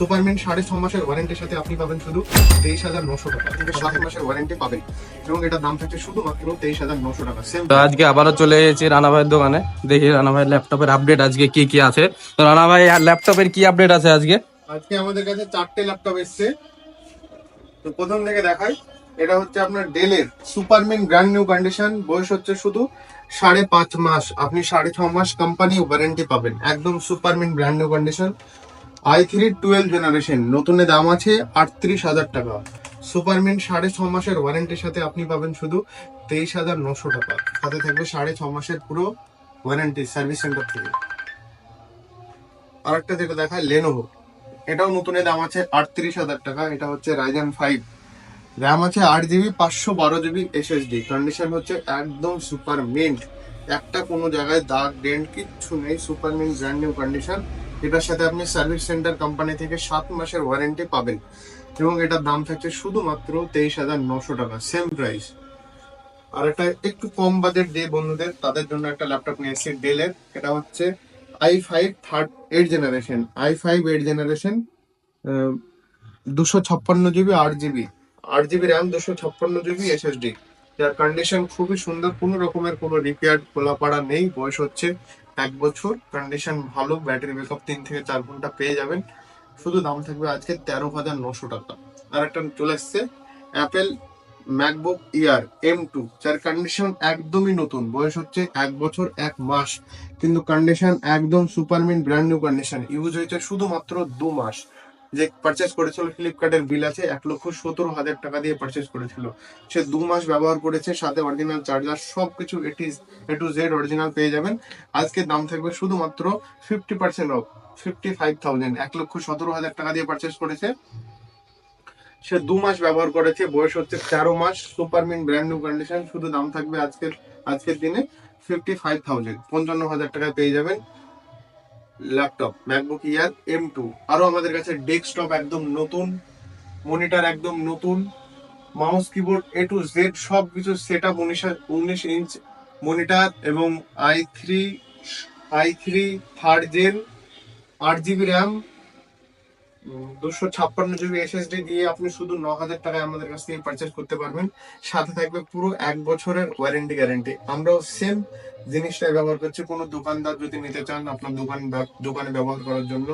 Superman সাড়ে ছ মাসের ওয়ারেন্টির সাথে আপনি পাবেন শুধু তেইশ হাজার নশো টাকা। সাত মাসের ওয়ারেন্টি পাবেন। এবং এটার দাম থাকছে শুধুমাত্র তেইশ হাজার নশো টাকা। সেম আজকে আবারও চলে এসেছি রানা ভাইয়ের দোকানে। দেখি রানা ভাইয়ের ল্যাপটপের আপডেট আজকে কি কি আছে। তো রানা ভাই ল্যাপটপের কি আপডেট আছে আজকে? আজকে আমাদের কাছে চারটে ল্যাপটপ এসছে। তো প্রথম থেকে দেখাই এটা হচ্ছে আপনার ডেলের সুপারম্যান ব্র্যান্ড নিউ কন্ডিশন। বয়স হচ্ছে শুধু সাড়ে পাঁচ মাস। আপনি সাড়ে ছ মাস কোম্পানি ওয়ারেন্টি পাবেন। একদম super mint brand new condition. I three twelve generation নতুনে দাম আছে আটত্রিশ হাজার টাকা। সুপারম্যান সাড়ে ছ মাসের ওয়ারেন্টির সাথে আপনি পাবেন শুধু তেইশ হাজার নশো টাকা। সাথে থাকবে সাড়ে ছ মাসের পুরো ওয়ারেন্টি সার্ভিস সেন্টার থেকে। আরেকটা যেটা দেখায় লেনোভো এটাও নতুনের দাম আছে আটত্রিশ হাজার টাকা, এটা হচ্ছে রাইজেন ফাইভ র্যাম আছে আট জিবি পাঁচশো বারো জিবি এসএসডি কন্ডিশন হচ্ছে একদম সুপার মিন্ট একটা কোনো জায়গায় দাগ ডেন্ট কিচ্ছু নেই super mint brand new condition এটার সাথে আপনি সার্ভিস সেন্টার কোম্পানি থেকে সাত মাসের ওয়ারেন্টি পাবেন। এবং এটার দাম থাকছে শুধুমাত্র তেইশ হাজার নশো টাকা সেম প্রাইস আর একটা একটু কম বাজেট যে বন্ধুদের, তাদের জন্য একটা ল্যাপটপ নিয়ে এসেছি ডেলের এটা হচ্ছে I five third eight generation I five eight generation দুশো ছাপ্পান্ন জিবি আট জিবি আট জিবি র্যাম দুশো ছাপ্পান্ন জিবি এসএসডি যার কন্ডিশন খুবই সুন্দর, কোনো রকমের কোনো রিপেয়ার খোলাপাড়া নেই, বয়স হচ্ছে এক বছর কন্ডিশন ভালো ব্যাটারি ব্যাকআপ তিন থেকে চার ঘণ্টা পেয়ে যাবেন। শুধু দাম থাকবে আজকে তেরো হাজার নশো টাকা। আর একটা চলে এসছে Apple MacBook air M two যার কন্ডিশন একদমই নতুন। বয়স হচ্ছে এক বছর এক মাস, কিন্তু কন্ডিশন একদম super mint brand new condition use হয়েছে শুধুমাত্র দু মাস। যে পারচেস করেছিল ফ্লিপকার্টের বিল আছে, এক লক্ষ সতেরো হাজার টাকা দিয়ে পারচেস করেছিল। সে দু মাস ব্যবহার করেছে, সাথে অরিজিনাল চার্জার সব কিছু এটি এ টু জেড অরিজিনাল পেয়ে যাবেন। আজকে দাম থাকবে শুধুমাত্র fifty percent off fifty five thousand এক লক্ষ সতেরো হাজার টাকা দিয়ে পারচেস করেছে। সে দু মাস ব্যবহার করেছে, বয়স হচ্ছে তেরো মাস super mint brand new condition শুধু দাম থাকবে আজকের আজকের দিনে ফিফটি ফাইভ থাউজেন্ড পঞ্চান্ন হাজার টাকায় পেয়ে যাবেন। Laptop MacBook air M two আরও আমাদের কাছে ডেস্কটপ একদম নতুন মনিটার একদম নতুন mouse keyboard A to Z সব কিছু সেট আপ উনিশ ইঞ্চ মনিটার এবং I three I three third gen আট জিবি র্যাম দুশো ছাপ্পান্ন জিবি এসএসডি দিয়ে আপনি শুধু ন হাজার টাকায় আমাদের কাছ থেকে পারচেস করতে পারবেন। সাথে থাকবে পুরো এক বছরের ওয়ারেন্টি গ্যারেন্টি আমরাও সেম জিনিসটাই ব্যবহার করছি। কোনো দোকানদার যদি নিতে চান আপনার দোকান দোকানে ব্যবহার করার জন্য,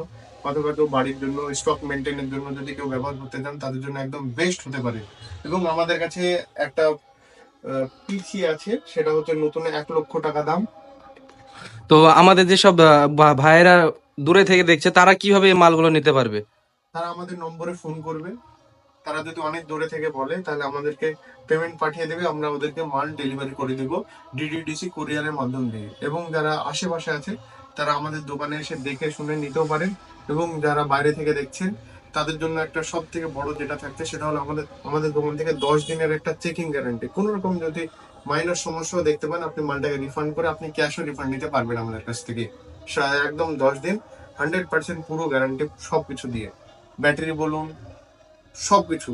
অথবা কেউ বাড়ির জন্য স্টক মেনটেনের জন্য যদি কেউ ব্যবহার করতে চান, তাদের জন্য একদম বেস্ট হতে পারে। এবং আমাদের কাছে একটা পিসি আছে, সেটা হচ্ছে নতুন এক লক্ষ টাকা দাম। তো আমাদের যেসব ভাইয়েরা দূরে থেকে দেখছে, তারা কীভাবে এই মালগুলো নিতে পারবে? তারা আমাদের নম্বরে ফোন করবে। তারা যদি অনেক দূরে থেকে বলে, তাহলে আমাদেরকে পেমেন্ট পাঠিয়ে দেবে। আমরা ওদেরকে মাল ডেলিভারি করে দেব ডিডিডিসি কুরিয়ারের মাধ্যম দিয়ে। এবং যারা আশেপাশে আছে, তারা আমাদের দোকানে এসে দেখে শুনে নিতেও পারেন। এবং যারা বাইরে থেকে দেখছেন, তাদের জন্য একটা সব থেকে বড় যেটা থাকছে, সেটা হলো আমাদের আমাদের দোকান থেকে দশ দিনের একটা চেকিং গ্যারান্টি কোনো রকম যদি মাইনর সমস্যাও দেখতে পান, আপনি মালটাকে রিফান্ড করে আপনি ক্যাশও রিফান্ড নিতে পারবেন আমাদের কাছ থেকে। একদম দশ দিন হান্ড্রেড পার্সেন্ট পুরো গ্যারান্টি সব কিছু দিয়ে। ব্যাটারি বলুন সবকিছু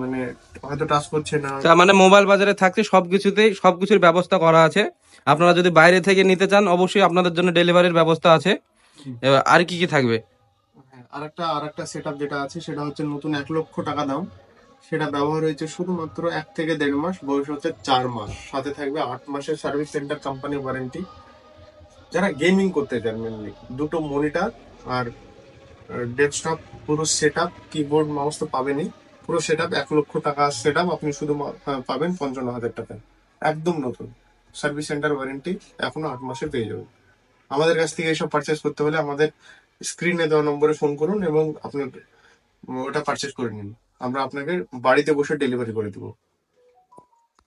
মানে হয়তো টাচ করছে না। তার মানে মোবাইল বাজারে থাকতে সবকিছুতেই সবকিছুর ব্যবস্থা করা আছে। আপনারা যদি বাইরে থেকে নিতে চান অবশ্যই আপনাদের জন্য ডেলিভারির ব্যবস্থা আছে। আর কি কি থাকবে? হ্যাঁ, আরেকটা আরেকটা সেটআপ যেটা আছে সেটা হচ্ছে নতুন এক লক্ষ টাকা দাম। সেটা ব্যবহার হয়েছে শুধুমাত্র এক থেকে দেড় মাস বয়স হচ্ছে চার মাস। সাথে থাকবে আট মাসের সার্ভিস সেন্টার কোম্পানি ওয়ারেন্টি যারা গেমিং করতে চান মেনলি দুটো মনিটর আর ডেস্কটপ পুরো সেট আপ কিবোর্ড মাউস তো পাবেনই। পুরো সেট আপ এক লক্ষ টাকা সেট আপ আপনি শুধু পাবেন পঞ্চান্ন হাজার টাকায় একদম নতুন। সার্ভিস সেন্টার ওয়ারেন্টি এখনও আট মাসে পেয়ে যাবেন। আমাদের কাছ থেকে এসব পারচেস করতে হলে আমাদের স্ক্রিনে দেওয়া নম্বরে ফোন করুন এবং আপনার, ওটা পারচেস করে নিন। আমরা আপনাকে বাড়িতে বসে ডেলিভারি করে দেবো।